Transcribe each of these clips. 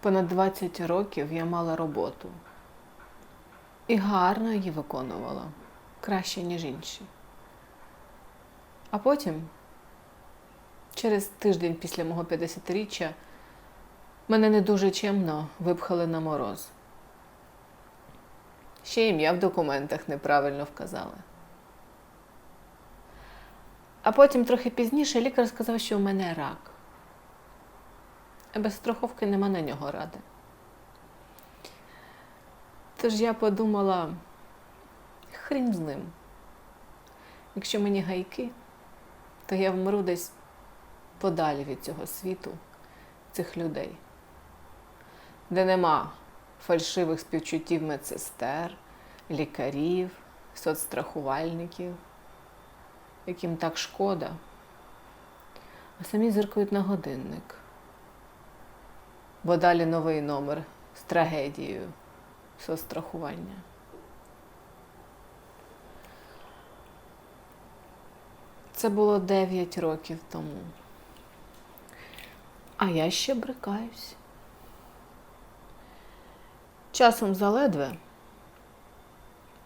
Понад 20 років я мала роботу і гарно її виконувала краще, ніж інші. А потім, через тиждень після мого 50-річчя, мене не дуже чемно випхали на мороз. Ще ім'я в документах неправильно вказали. А потім, трохи пізніше, лікар сказав, що у мене рак. Без страховки нема на нього ради. Тож я подумала, хрін з ним. Якщо мені гайки, то я вмру десь подалі від цього світу, цих людей, де нема фальшивих співчуттів медсестер, лікарів, соцстрахувальників, яким так шкода, а самі зиркають на годинник. Бо далі новий номер з трагедією соцстрахування. Це було 9 років тому. А я ще брикаюсь. Часом заледве.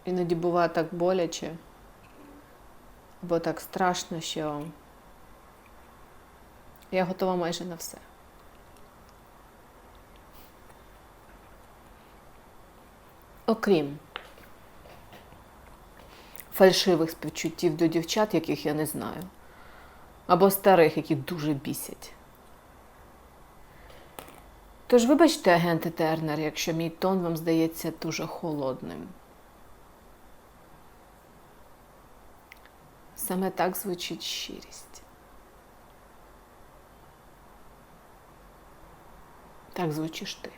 Іноді буває так боляче, або так страшно, що я готова майже на все. Окрім фальшивих співчуттів до дівчат, яких я не знаю, або старих, які дуже бісять. Тож, вибачте, агенти Тернер, якщо мій тон вам здається дуже холодним. Саме так звучить щирість. Так звучиш ти.